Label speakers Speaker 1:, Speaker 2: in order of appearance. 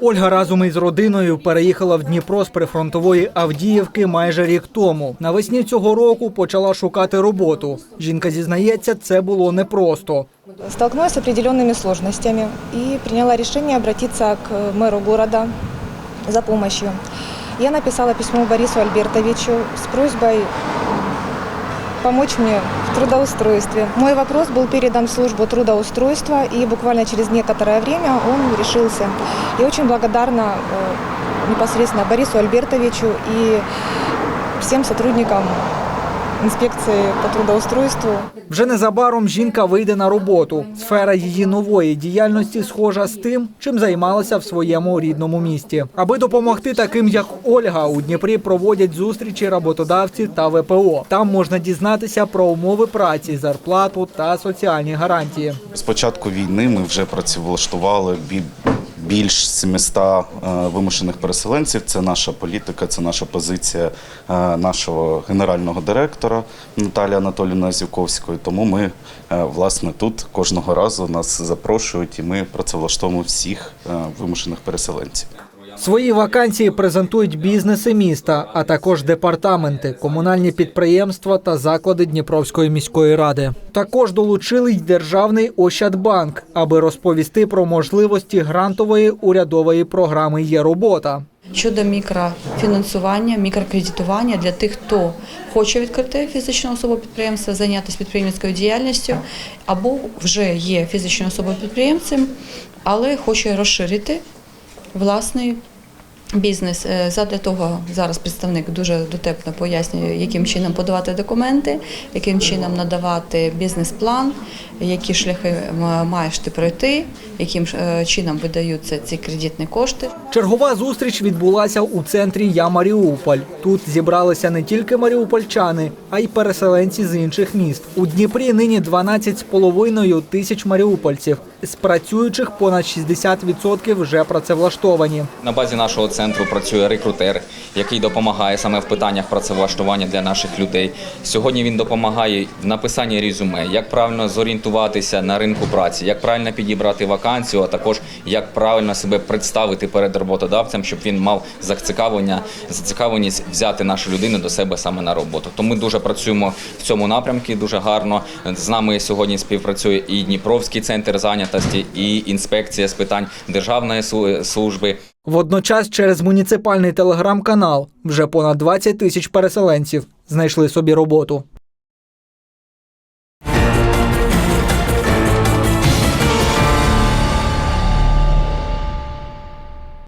Speaker 1: Ольга разом із родиною переїхала в Дніпро з прифронтової Авдіївки майже рік тому. Навесні цього року почала шукати роботу. Жінка зізнається, це було непросто.
Speaker 2: Столкнулась с определенными сложностями и приняла решение обратиться к мэру города за помощью. Я написала письмо Борису Альбертовичу с просьбой помочь мне в трудоустройстве. Мой вопрос был передан в службу трудоустройства, и буквально через некоторое время он решился. Я очень благодарна э, непосредственно Борису Альбертовичу и всем сотрудникам инспекции по трудоустройству.
Speaker 1: Вже незабаром жінка вийде на роботу. Сфера її нової діяльності схожа з тим, чим займалася в своєму рідному місті. Аби допомогти таким, як Ольга, у Дніпрі проводять зустрічі роботодавці та ВПО. Там можна дізнатися про умови праці, зарплату та соціальні гарантії.
Speaker 3: З початку війни ми вже працевлаштували більш 700 е, вимушених переселенців. Це наша політика, це наша позиція е, нашого генерального директора Наталії Анатоліївни Зюковської. Тому ми е, власне тут кожного разу нас запрошують, і ми працевлаштовуємо всіх вимушених переселенців.
Speaker 1: Свої вакансії презентують бізнеси міста, а також департаменти, комунальні підприємства та заклади Дніпровської міської ради. Також долучили й державний Ощадбанк, аби розповісти про можливості грантової урядової програми Є робота.
Speaker 4: Щодо мікрофінансування, мікрокредитування для тих, хто хоче відкрити фізичну особу підприємства, зайнятися підприємницькою діяльністю, або вже є фізичною особою підприємцем, але хоче розширити власний бізнес. Е, Задля того зараз представник дуже дотепно пояснює, яким чином подавати документи, яким чином надавати бізнес-план, які шляхи маєш ти пройти, яким е, чином видаються ці кредитні кошти.
Speaker 1: Чергова зустріч відбулася у центрі Я Маріуполь. Тут зібралися не тільки маріупольчани, а й переселенці з інших міст. У Дніпрі нині 12,5 тисяч маріупольців. З працюючих понад 60% вже працевлаштовані.
Speaker 5: На базі нашого центру працює рекрутер, який допомагає саме в питаннях працевлаштування для наших людей. Сьогодні він допомагає в написанні резюме, як правильно зорієнтуватися на ринку праці, як правильно підібрати вакансію, а також як правильно себе представити перед роботодавцем, щоб він мав зацікавлення, зацікавленість взяти нашу людину до себе саме на роботу. Тому ми дуже працюємо в цьому напрямку дуже гарно. З нами сьогодні співпрацює і Дніпровський центр зайнятості, і інспекція з питань державної служби.
Speaker 1: Водночас через муніципальний телеграм-канал вже понад 20 тисяч переселенців знайшли собі роботу.